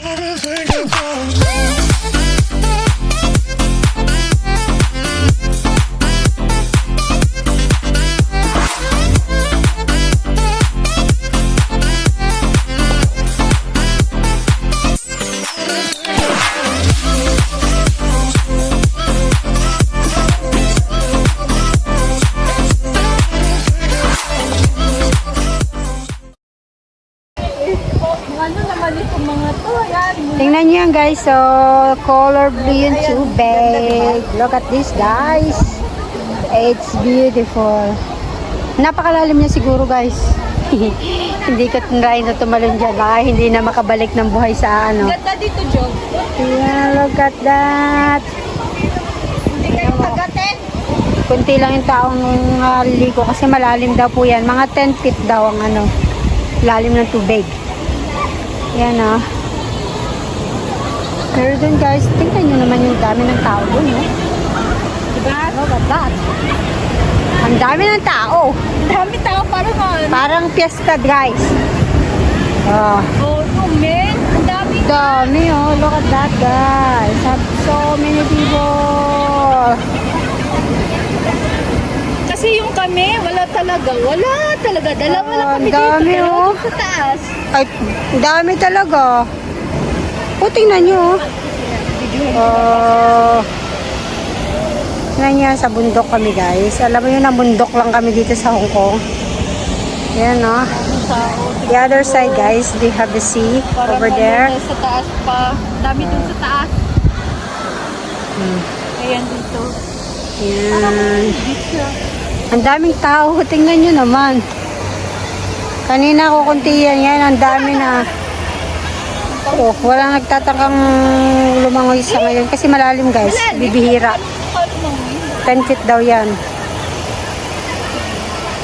Motherfucker. Ano naman itong mga to? Yan. Tingnan niyo yan guys. So, color blue yung tubig. Look at this guys. It's beautiful. Napakalalim niya siguro guys. hindi ko try na tumalon dyan. Baka hindi na makabalik ng buhay sa ano. Ganda dito, Job. Yeah, look at that. Hindi kayo tagatin. Kunti lang yung taong uh, ligo kasi malalim daw po yan. Mga 10 feet daw ang ano, lalim ng tubig. Yan ah. Pero dun guys, tingnan nyo naman yung dami ng tao dun, no? Diba? Look at that. Ang dami ng tao. Dami tao para man. Parang fiesta, guys. Ah, Oh, no, men. Ang dami. dami oh. Look at that, guys. Have so many people. Kasi yung kami, wala talaga. Wala talaga. Dalawa lang Oh, kami dami, dito. Oh. sa taas. Ay, dami talaga. O, tingnan nyo. Oh. Tingnan nyo, sa bundok kami, guys. Alam mo yun, na bundok lang kami dito sa Hong Kong. Yan, no? The other side, guys, they have the sea Parang over there. ano, Sa taas pa. Dami dun sa taas. Hmm. Ayan dito. Yan. Dito. Ang daming tao. Tingnan nyo naman. Kanina ko kunti yan. Ang dami na. Oh, wala nagtatakang lumangoy sa ngayon. Kasi malalim, guys. Bibihira. Ano nang 10 feet daw yan.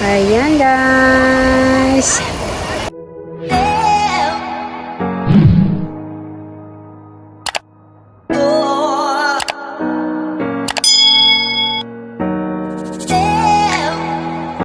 Ayan, guys.